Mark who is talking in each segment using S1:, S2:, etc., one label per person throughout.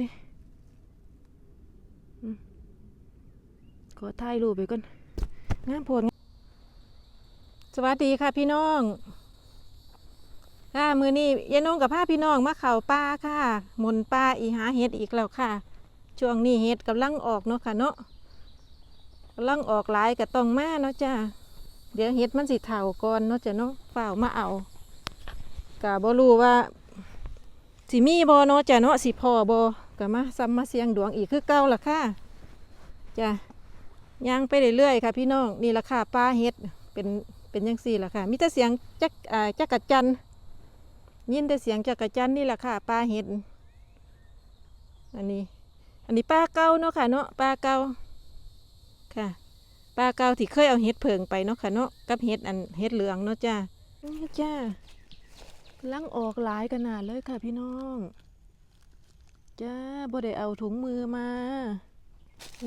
S1: นี่ขอถ่ายรูปไปก่อนงามโพดสวัสดีค่ะพี่น้องค่ะมือนี้ยายนงกับพาพี่น้องมาเข่าป่าค่ะหมนป่าอีหาเห็ดอีกแล้วค่ะ ช่วงนี้เห็ดกำลังออกเนาะค่ะเนาะกำลังออกหลายก็ต้องมาเนาะจ้าเดี๋ยวเห็ดมันสิเถ่าก่อนเนาะจ้ะเนาะเฝ้ามาเอากะบ่รู้ว่า สิมีบ่เนาะจ้ะเนาะสิพอบ่ก็มาซ้ำมาเสียงดวงอีกคือเก่าล่ะค่ะจ้ะย่างไปเรื่อยๆค่ะ พี่น้องนี่ราคาปลาเฮ็ดเป็นเป็นยังสี่ล่ะค่ะมีแต่เสียงจักอ่าจักกัดจันยินแต่เสียงจักกัดจันนี่ล่ะค่ะปลาเฮ็ดอันนี้ อันนี้ปลาเก่าเนาะค่ะเนาะปลาเก่าค่ะปลาเก่าที่เคยเอาเฮ็ดเผิงไปเนาะค่ะเนาะกับเฮ็ดอันเฮ็ดเหลืองเนาะจ้าจ้า กำลังออกหลายขนาดเลยค่ะพี่น้องจ้าบ่ได้เอาถุงมือมา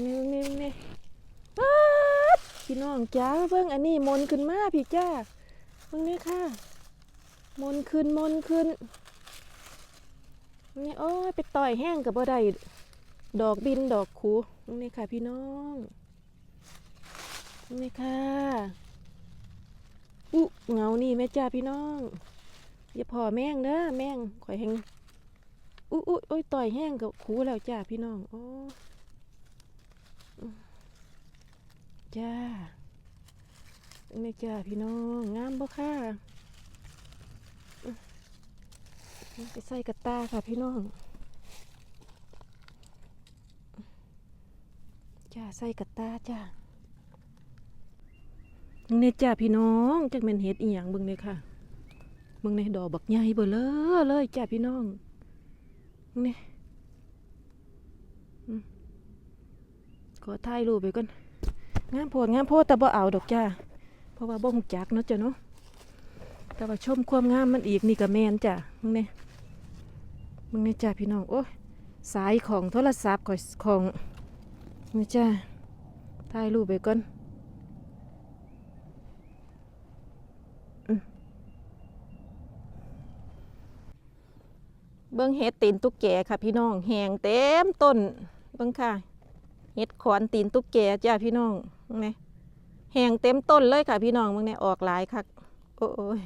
S1: นี่นี่นี่พี่น้องจ้าเบิ่งอันนี้มนขึ้นมาพี่จ้าเบิ่งนี่ค่ะ มนขึ้นมนขึ้นนี่โอ้ยไปต่อยแห้งกับบ่ได้ดอกบินดอกคูนี่ค่ะพี่น้อง นี่ค่ะ อุ๊เงานี่แม่จ้าพี่น้อง อย่าพอแม่งเด้อแม่งข่อยแห้งอุ้ยอุ้ยอุ้ยต่อยแห้งกับคูแล้วจ้าพี่น้องโอ้จ้านี่จ้าพี่น้องงามบ่ค่ะไปใส่กระตาค่ะพี่น้องจ้าใส่กระตาจ้าเนี่จ้าพี่น้องจักแม่นเฮ็ดอีหยังเบิ่งเลยค่ะ มึงในดอกบักใหญ่เบอเลอเลยจ้าพี่น้องนี่ขอถ่ายรูปไปก่อนงามโพดงามโพดแต่บ่เอาดอกจ้าเพราะว่าบ่งจักเนาะจ้ะเนาะแต่ว่าชมความงามมันอีกนี่ก็แมนจ้ะมึงเนี่ยมึงเนี่ยจ้าพี่น้องโอ้ยสายของโทรศัพท์ของของนี่จ้าถ่ายรูปไปก่อน เบิ้งเห็ดตีนตุ๊กแกค่ะพี่น้องแหงเต็มต้นเบิ้งค่ะเห็ดขอนตีนตุ๊กแกจ้าพี่น้องนี่แหงเต็มต้นเลยค่ะพี่น้องเบิ้งเนี่ยออกหลายค่ะโอ้ย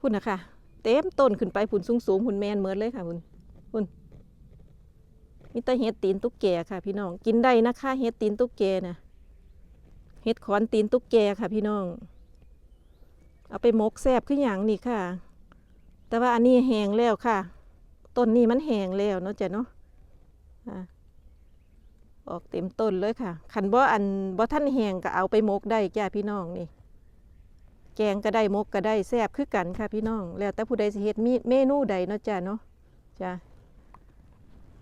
S1: พุ่นนะค่ะเต็มต้นขึ้นไปผุนสูงสูงผุนแมนเหมือนเลยค่ะพุ่นพุ่นมีแต่เห็ดตีนตุ๊กแกค่ะ พี่น้องกินได้นะคะเห็ดตีนตุ๊กแกนะเห็ดขอนตีนตุ๊กแกค่ะ พี่น้อง เอาไปมกแซบขึ้นอหย่างนี่ค่ะ แต่ว่าอันนี้แห้งแล้วค่ะ ต้นนี้มันแห้งแล้วเนาะจ้ะเนาะออกเต็มต้นเลยค่ะขันบ่อันบ่ท่านแห้งก็เอาไปมกได้จ้าพี่น้องนี่ แกงก็ได้มกก็ได้แซ่บคือกันค่ะพี่น้อง แล้วแต่ผู้ใดสิเฮ็ดมีเมนูใดเนาะจ้าเนาะจ้า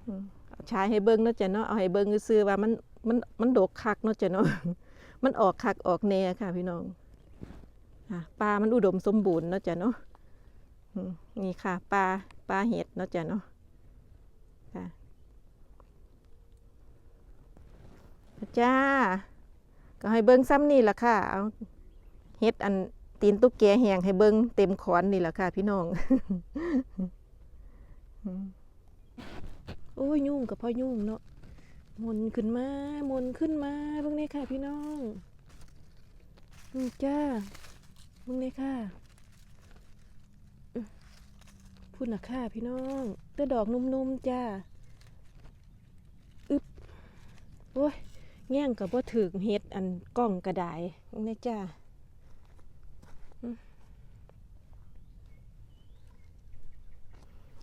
S1: อืมเอาใช้ให้เบิ่งเนาะจ้ะเนาะเอาให้เบิ่งซื่อว่ามันมันมันดกคักเนาะจ้ะเนาะมันออกคักออกแน่ค่ะพี่น้องปลามันอุดมสมบูรณ์เนาะจ้ะเนาะ นี่ค่ะปลาปลาเห็ดเนาะจ้ะเนาะค่ะจ้า ก็ให้เบิ้งซ้ำนี่แหละค่ะ เอาเห็ดอันตีนตุ๊กแกแหงให้เบิ้งเต็มขอนนี่แหละค่ะ พี่น้องโอ้ยยุ่งกับพ่อยุ่งเนาะมนขึ้นมามนขึ้นมาเบิ่งนี่ค่ะ พี่น้องจ้าเบิ่งนี่ค่ะ พุ่นนะค่ะพี่น้องเต้ดอกนุ่มๆจ้าอึบโอ้ยแง่งกับว่าถึงเฮ็ดอันกล้องกระดายนี่จ้า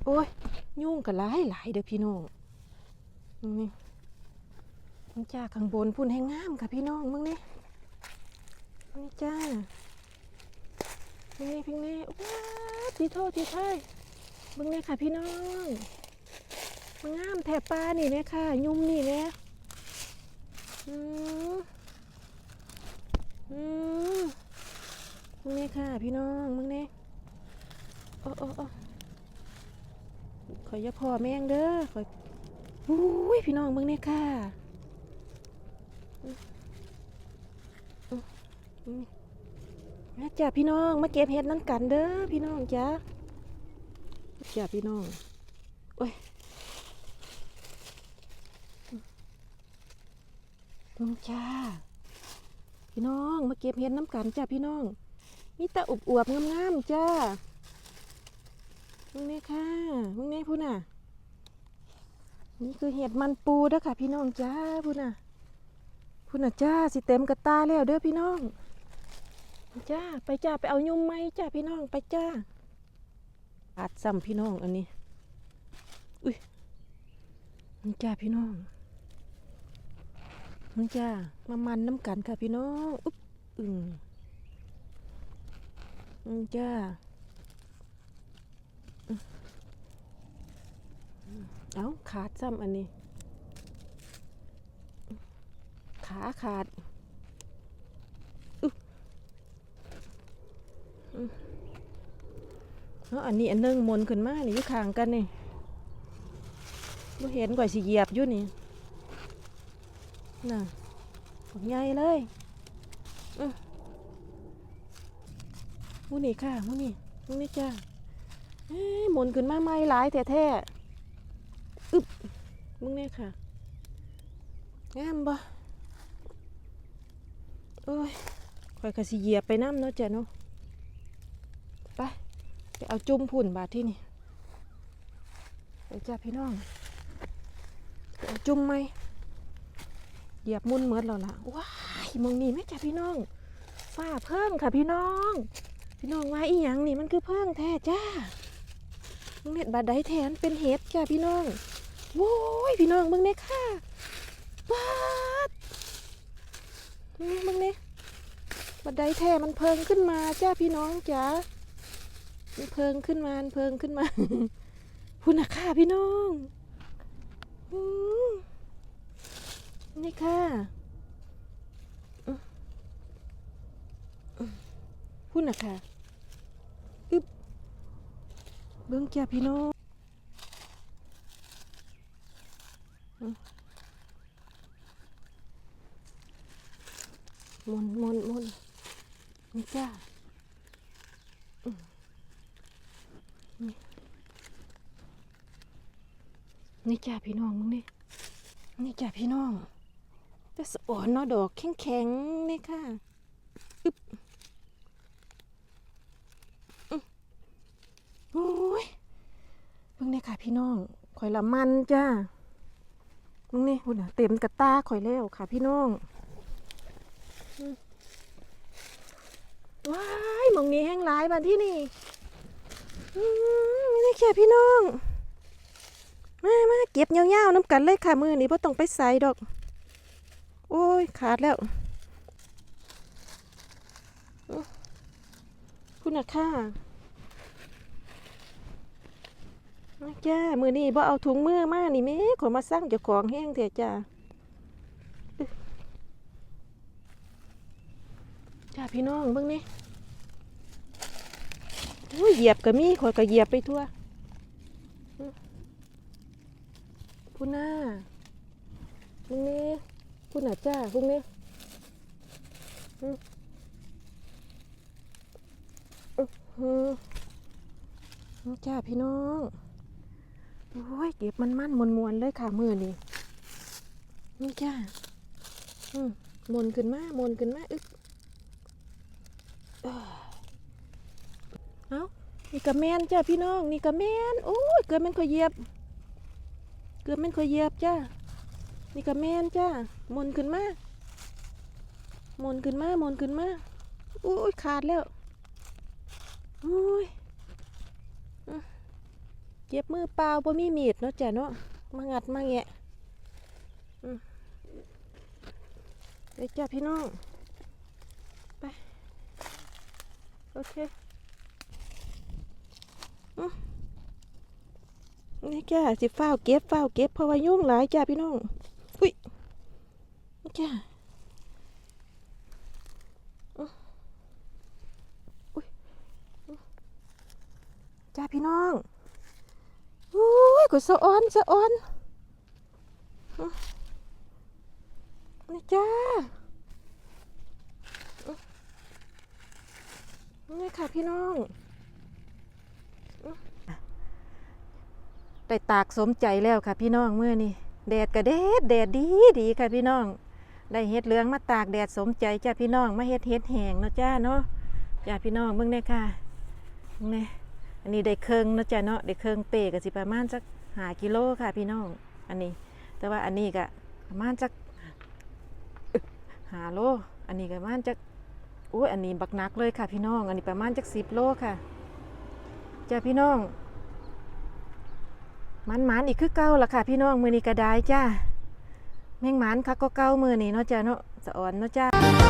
S1: โอ้ยยุ่งกับหลายหลายเด้อพี่น้องนี่นี่จ้าข้างบนพุ่นให้งามค่ะพี่น้องมึงนี่นี่จ้านี่พี่นี่ว้าทีโทษทีไทย เบิ่งเลยค่ะพี่น้องมันงามแถบปลานี่เนี่ยค่ะ ยุ่มนี่เนี่ยอืมอืมมึงเนี่ยค่ะ พี่น้องมึงเนี่ยโอ้โอ้โอ้ขอยอย่าพอแมงเด้อขอยอุ้ยพี่น้องมึงเนี่ยค่ะมาจ้ะพี่น้องมาเก็บเห็ดนั่นกันเด้อพี่น้องจ้า จ้าพี่น้องโอ้ยเงจ้า พี่น้องมาเก็บเห็ดน้ำกันจ้าพี่น้อง มีแต่อุบอวบงามๆจ้ามึงนี้ค่ะมึงนี้พูน่ะ นี่คือเห็ดมันปูเด้อค่ะ พี่น้องจ้าพูน่ะพูน่ะจ้าสิเต็มกระตาแล้วเด้อพี่น้อง จ้าไปจ้าไปเอายุ่มไหมจ้าพี่น้องไปจ้า อาดซ้ำพี่น้องอันนี้ อุ้ยนี่จ้าพี่น้องนี่จ้ามามันน้ำกันค่ะพี่น้องอุ๊บอึ่งนี่จ้าเอาขาดซ้ำอันนี้ ขาขาด เนาะอันนี้อันหนึงมนขึ้นมานี่อยู่ข้างกันนี่บ่เห็นก่อยสิเหยียบอยู่นี่น่ะบักใหญ่เลยอื้อมูนี่ค่ะมูนี่มูนี่จ้าเอ้ยหมนขึ้นมาใหม่หลายแท้ๆอึบมึงเนี่ยค่ะงามบ่โอ้ยข่อยก็สิเหยียบไปน้ำเนาะจ้ะเนาะ ไปเอาจุ่มพุ่นบาดที่นี่ไปจ้าพี่น้องไปเอาจุ่มไหมเหยียบมุนเมือนเราละว้ายมองนี่ไหมจ้าพี่น้องฝ้าเพิ่งค่ะพี่น้อง พี่น้องว่าอีหยังนี่มันคือเพิ่งแท้จ้ามึงเน็ตบาดใดแทนเป็นเห็ดจ้าพี่น้องโว้ยพี่น้องมึงเนี่ยค่ะบาดมึงเนี่ยมึงเนี่ยบาดใดแท้มันเพิ่งขึ้นมาจ้าพี่น้องจ้า เพิงขึ้นมาเพิงขึ้นมาพูนะค่ะพี่น้องนี่ค่ะอืมอืมพูนะค่ะอึบเบิ้งจ้าพี่น้องมหมุนมนมนนี่จ้า นี่จ้าพี่น้องมึงนี่นี่จ้าพี่น้องแต่สอ่อนเนาะดอกแข็งแข็งนี่ค่ะอึบอื้อโอ้ยเพิ่งนี่ค่ะพี่น้องข่อยละมันจ้ามึงนี่หุ่นเต็มกระตาข่อยแล้วค่ะพี่น้องว้ายมองนี้แห้งหลายบันที่นี่ อืมนี่แค่พี่น้อง มามาเก็บเงาวๆน้ำกันเลยค่ะมือนี้พ่ต้องไปใส่ดอก โอ้ย ขาดแล้วคุณนะค่ะมาจ้ามือนี้บ่เอาถุงมือมานี่แม่ขอมาสร้างเจ้าของแห้งเถอะจ้าจ้าพี่น้องเบิ่งนี่ เหยียบก็มีข่อยก็เหยียบไปทั่วพูน่าพุ่งนี้พูน่าจ้าพุ่งนี้อืมอื้อหือนี่จ้าพี่น้องโอ้ยเก็บมันมันมวนมวนเลยค่ะมือนี่นี่จ้ามมวนขึ้นมามวนขึ้นมาอึ๊กเอ้อเอ้า นี่กระแมนจ้าพี่น้อง นี่กระแมนโอ้ยเกิดมันขอยเยียบ เกือบแม่นเคยเยียบจ้านี่ก็แมนจ้ามุนขึ้นมามุนขึ้นมามุนขึ้นมาโอ้ยขาดแล้วโอ้ยเก็บมือเปล่าบ่มีมีดเนาะจ้ะเนาะมางัดมาแงะอืมเดี๋ยวจ้าพี่น้อง ไป โอเค นี่จ้าสิฟ้าเก็บฟ้าเก็บเพราะว่ายุ่งหลายจ้าพี่น้องอุ้ยนี่จ้าอุ้ยจ้าพี่น้องอุ้ยกูสะอ้อนสะอ้อนนี่จ้านี่ค่ะพี่น้อง ได้ตากสมใจแล้วค่ะพี่น้องเมื่อนี่แดดก็แดดแดดดีดีค่ะพี่น้อง ได้เฮ็ดเหลืองมาตากแดดสมใจจ้าพี่น้องมาเฮ็ดเฮ็ดแห้งเนาะจ้าเนาะจ้าพี่น้องเบิ่งได้ค่ะเบิ่งแน่อันนี้ได้เคืองเนาะจ้าเนาะได้เคืองเปกสิประมาณสักหากิโลค่ะพี่น้อง อันนี้ แต่ว่าอันนี้ก็ประมาณสักหาโล อันนี้ก็ประมาณจักโอ้ยอันนี้บักหนักเลยค่ะพี่น้อง อันนี้ประมาณจักสิบโลค่ะจ้าพี่น้อง มันมันอีกคือเก้าละค่ะ พี่น้องมือนี้ก็ได้จ้าแมงมันค่ะก็เก้ามือนี้เนาะจ้าเนาะสะอ่อนเนาะจ้า